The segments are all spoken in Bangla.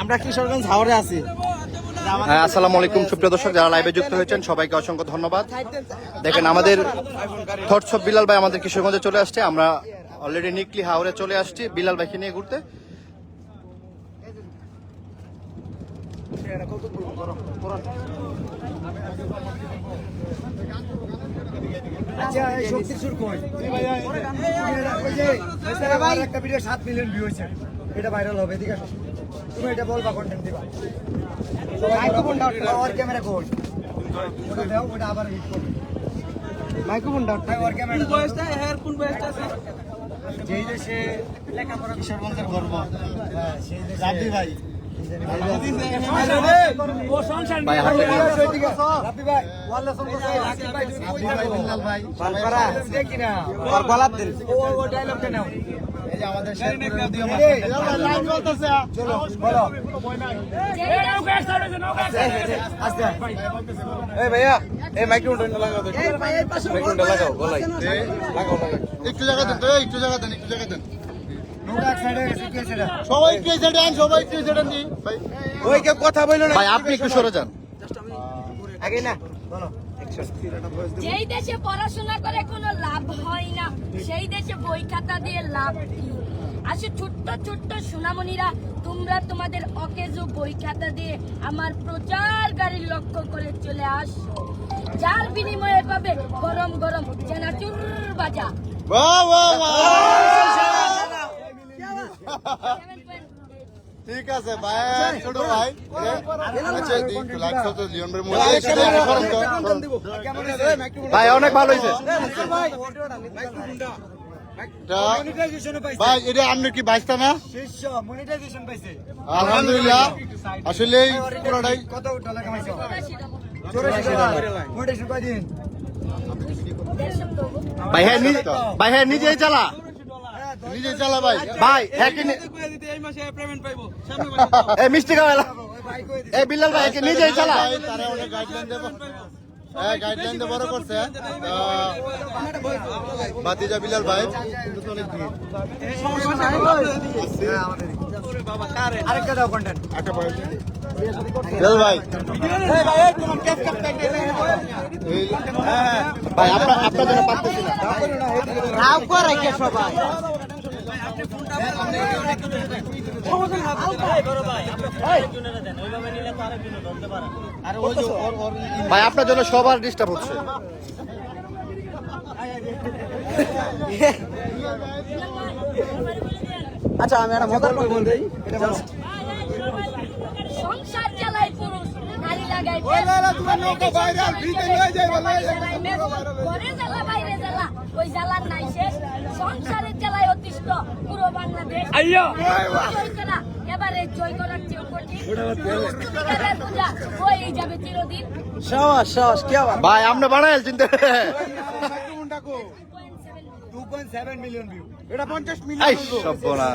আমরা কিশোরগঞ্জ হাওড়ে আছি। হ্যাঁ আসসালামু আলাইকুম। সুপ্রিয় দর্শক, যারা লাইভে যুক্ত হয়েছেন, সবাইকে অসংখ্য ধন্যবাদ। দেখেন, আমাদের থটস অফ বিলাল ভাই আমাদের কিশোরগঞ্জে চলে আসছে। আমরা অলরেডি নিকলি হাওড়ে চলে আসছি। বিলাল ভাইকে নিয়ে ঘুরতে। আচ্ছা এই শক্তির সুর কই? একটা ভিডিও 7 মিলিয়ন ভিউ হয়েছে। এটা ভাইরাল হবে এদিকে তুমি এটা বলবা কন্টেন্ট দিবা। আর ক্যামেরা কই? ওটা দাও ওটা আবার হিট করবে মাইক্রোফোন ক্যামেরা কোন বয়সটা এর কোন বয়সটা আছে? যেই দেশে লেখাপড়া কিশোরগঞ্জের গর্ব। হ্যাঁ সেই দেশে রাব্বি ভাই। আমাদের ভাইয়া এই মাইক্রোফোনটা লাগাও মাইক্রোফোনটা লাগাও লাগাও লাগাও একটু জায়গা দেন তো একটু জায়গা দেন একটু জায়গা দেন। সবাই একটু সাইডে আন সবাই একটু সাইডে দিন ভাই। ওই কেউ কথা বইলো না। ভাই আপনি একটু সরে যান। আগে না বলো। যেই দেশে পড়াশোনা করে কোনো লাভ হয় না সেই দেশে বই খাতা দিয়ে লাভ কি? আসে ছোট্ট ছোট্ট সোনামণিরা তোমরা তোমাদের অকেজো বই খাতা দিয়ে আমার প্রচার গাড়ি লক্ষ্য করে চলে আসো। যার বিনিময়ে পাবে গরম গরম চেনাচুর বাজা। বাহ বাহ বাহ। ঠিক আছে ভাই ছোট ভাই আচ্ছা দিন একটু লাগছে তো লিওন ভাই মোবাইল একটু তো ভাই অনেক ভালো পাইছে। ভাই এটা আপনার কি না? আলহামদুলিল্লাহ। আসলে পুরোটাই কত টাকা কামাইছো চৌরাশি টাকা। 84 টাকা মনিটাইজেশন পাই দিন দেড়শো তো। ভাই হ্যাঁ ভাই হ্যাঁ নিজেই চালা। নিজে চালা ভাই। ভাই হ্যাঁ এই মিষ্টি দিছে এই বিলাল ভাই নিজেই চালা। তারা অনেক গাইডলাইন দেব হ্যাঁ গাইডলাইন দিয়ে বড় করছে ভাতিজা বিলাল ভাই তো। হ্যাঁ আমাদের আরেকটা দাও কন্টেন্ট বিলাল ভাই। আপনার আপনার জন্য না। সবাই। ভাই আপনার জন্য সবার ডিস্টার্ব হচ্ছে। আচ্ছা আমি একটা মজার কথা সংসার চালায় পুরুষ গাড়ি লাগাই ঘরে জ্বালা বাইরে জ্বালা। ওই জ্বালার নাই। ভাই আপনি বানাইল চিন্তা 2.7 মিলিয়ন ভিউ এটা 50 এই সব্বনা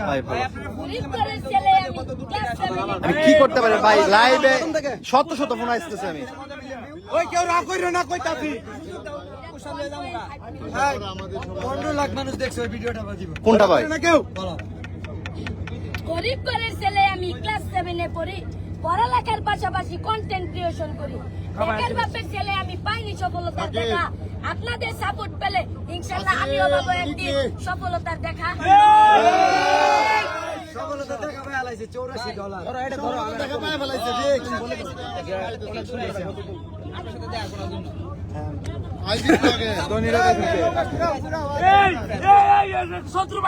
ভাই ভালো গরিব ঘরের ছেলে আমি ক্লাস সেভেনে আমি কি করতে পারি? ভাই লাইভে শত শত ফোন আসতেছে আমি। ওই কেউ রাগ কইরো না কইতাছি 15 লাখ মানুষ দেখছে ওই ভিডিওটা বাজিব কোনটা ভাই? না কেউ? গরিব ঘরের ছেলে আমি ক্লাস সেভেনে পড়ি পড়ালেখার পাশাপাশি কন্টেন্ট ক্রিয়েশন করি। বেকার বাপের ছেলে আমি পাইনি সফলতার দেখা। আপনাদের সাপোর্ট পেলে ইনশাল্লাহ আমিও পাবো একদিন সফলতার দেখা। সফলতা দেখা পায় আলাইছে 84 ডলার লাগে শত্রু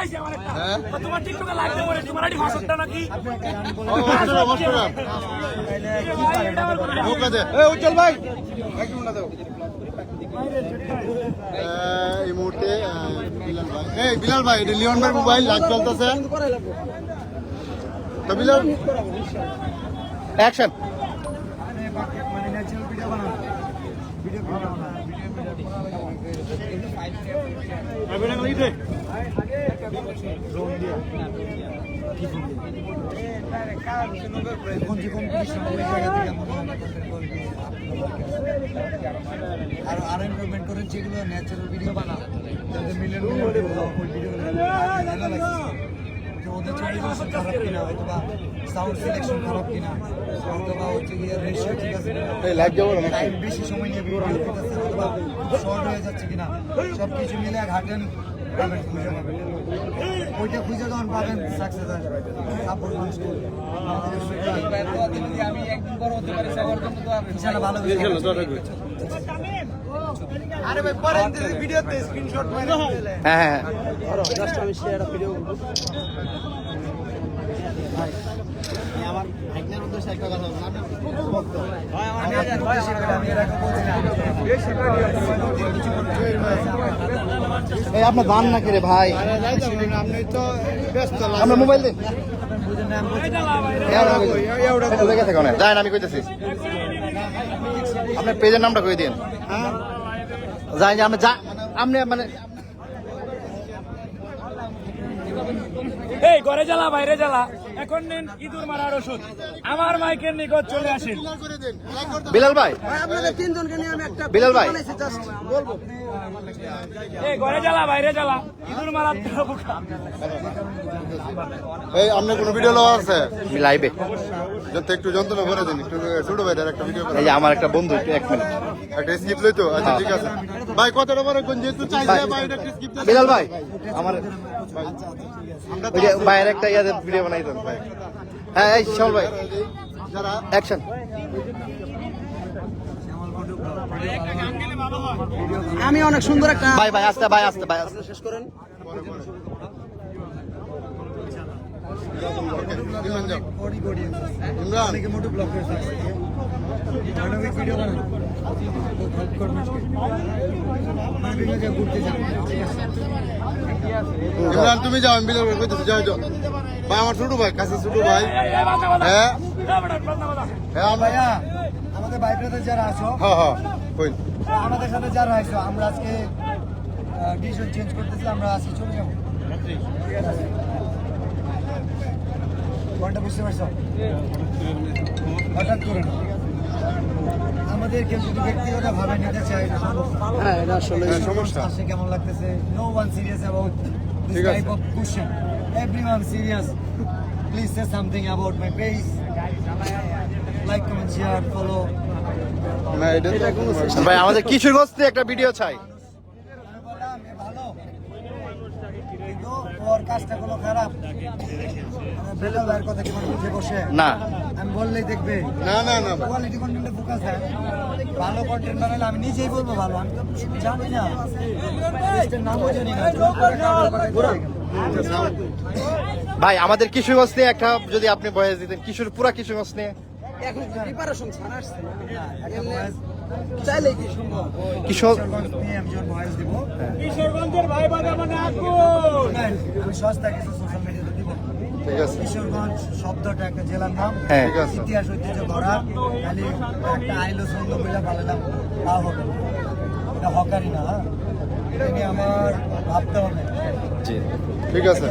এই মুহূর্তে বিলাল ভাই ভাই এটা লিওন মোবাইল লাইভ চলতেছে তো বিলাল ভিডিও ভিডিও করব। আরও ইমপ্রুভমেন্ট করেন যেগুলো ন্যাচারাল ভিডিও মিলিয়ন ওই ভিডিওগুলো ওদের খারাপ কিনা হয়তো বা সাউন্ড সিলেকশন খারাপ কিনা হয়তো বা হচ্ছে গিয়ে রেশিও ঠিক আছে কিনা। এই লাইভ যাব না টাইম বেশি সময় নিয়ে ভিডিও করতেছে অথবা শর্ট হয়ে যাচ্ছে কিনা। সব কিছু মিলে ঘাটেন পাবেন খুঁজে পাবেন। ওইটা খুঁজে যখন পাবেন সাকসেস হয়ে সাপোর্ট মানুষ করবে। আমি একদিন বড় হতে পারি সবার জন্য তো ইনশাআল্লাহ ভালো আরে ভাই পরে ভিডিওতে স্ক্রিনশট মেরে হ্যাঁ হ্যাঁ জাস্ট আমি শেয়ার ভিডিও আমি আপনার এই দান না রে ভাই আপনি তো ব্যস্ত আপনার মোবাইল দিন যাই না, আমি কইতেছি। আপনার পেজের নামটা কই দিন যাই যে আমি যা আপনি মানে এই ঘরে জ্বালা বাইরে জ্বালা। এখন নিন ইঁদুর মারার ওষুধ। আমার মাইকের নিকট চলে আসেন। বিলাল ভাই। আপনাদের তিনজনকে নিয়ে আমি একটা বিলাল ভাই। বলব। এই ঘরে জ্বালা বাইরে জ্বালা। ইঁদুর মারার এই আপনার কোনো ভিডিও লওয়া আছে? লাইভে যাতে একটু যন্ত্রণা করে দিন একটু ছোট ভাইটার একটা ভিডিও এই যে আমার একটা বন্ধু একটু এক মিনিট। একটা স্কিপ লইতো আচ্ছা ঠিক আছে। ভাই কতটা বড় কোন যেহেতু চাইছে ভাই এটা একটা স্কিপ বিলাল ভাই আমার ওই যে ভাইয়ের একটা ইয়াদের ভিডিও বানাই দেন ভাই। হ্যাঁ এই শ্যামল ভাই। যারা অ্যাকশন আমি অনেক সুন্দর একটা ভাই ভাই আস্তে ভাই আস্তে ভাই আস্তে। শেষ করেন। তুমি যাও আমি বিলের কইতেছি যাও যাও। ভাই আমার ছোট ভাই কাছে ছোট ভাই। হ্যাঁ। হ্যাঁ ভাইয়া আমাদের ভাই ব্রাদার যারা আছো হ্যাঁ হ্যাঁ আমাদের সাথে যারা আছো আমরা আজকে ডিসিশন চেঞ্জ করতেছি আমরা আজকে চলে যাব। কোনটা বুঝতে পারছ? হঠাৎ করে না। আমাদের কেউ যদি ব্যক্তিগত ভাবে নিতে চায় সম্ভব হ্যাঁ এটা আসলে সমস্যা। কেমন লাগতেছে? No one serious about this type of question everyone serious please say something about my page like comment share follow না এটা তো ভাই আমাদের কিশোরগঞ্জ থেকে একটা ভিডিও চাই। না। আমি বললেই দেখবে। না না না কোয়ালিটি কন্টেন্টে ফোকাস দেয় ভালো কন্টেন্ট বানালে আমি নিজেই বলব ভালো। আমি তো জানি না। নামও জানি না। ভাই আমাদের কিশোরগঞ্জ নিয়ে একটা যদি আপনি বয়স দিতেন কিশোর পুরা কিশোরগঞ্জ নিয়ে। কিশোরগঞ্জ নিয়ে আমি যখন ভয়েস দিব কিশোরগঞ্জের ভাই বাজা মানে আগুন আমি সস্তা কিছু সোশ্যাল মিডিয়াতে দিব। কিশোরগঞ্জ শব্দটা একটা জেলার নাম। হ্যাঁ। ইতিহাস ঐতিহ্য ধরা খালি একটা আইলো ছন্দ বলে পালালাম তা হবে এটা হকারি না হ্যাঁ? আমার ভাবতে হবে। জি। ঠিক আছে।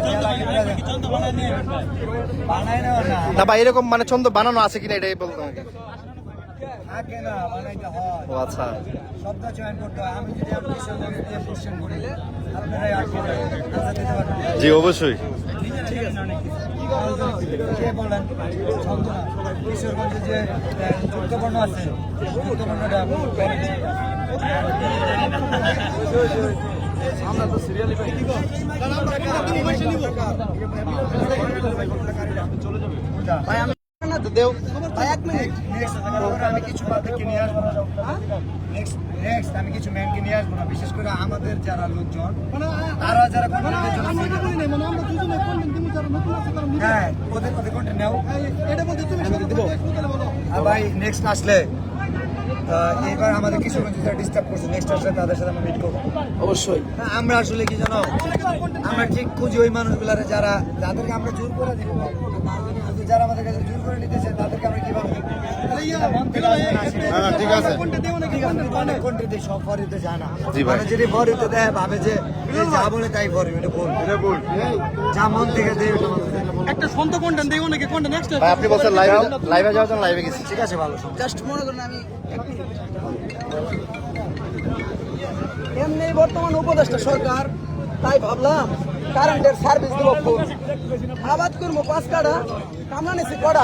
না এরকম মানে ছন্দ বানানো আছে কিনা এটাই হয়। ও আচ্ছা। শব্দ চয়ন করতে আমি যদি জি অবশ্যই। আছে। আমরা তো সিরিয়ালি ভাই আমি না তো দেও। ভাই এক মিনিট আমি কিছু বাদকে নিয়ে আসব না। নেক্সট নেক্সট আমি কিছু ম্যানকে নিয়ে আসব না। বিশেষ করে আমাদের যারা লোকজন তারা যারা হ্যাঁ ওদের ওদের কন্টেন্ট নাও। আর ভাই নেক্সট আসলে এবার আমাদের কিছু যারা ডিস্টার্ব করছে নেক্সট আসলে তাদের সাথে আমরা মিট করব। অবশ্যই। আমরা আসলে কি জানো আমরা ঠিক খুঁজি ওই মানুষগুলারে যারা যাদেরকে আমরা জোর করে দিব যারা আমাদের কাছে জোর করে নিতেছে তাদেরকে আমরা কীভাবে দিব? না, ঠিক আছে। জি ভাই। মানে যদি ফরিতে দেয়, ভাবে যে যা বলে তাই ফরি, এটা ভুল। যা মন থেকে দেয়। একটা সন্ত কন্টেন্ট দেই অনেকে কন্টেন্ট নেক্সট ভাই আপনি বলছেন লাইভে লাইভে যাওয়ার জন্য লাইভে গেছি ঠিক আছে ভালো জাস্ট মনে করেন আমি বর্তমান উপদেষ্টা সরকার তাই ভাবলাম কারেন্টের সার্ভিস দেবো আবাদ করব পাঁচ কাটা কামলা নিছি কড়া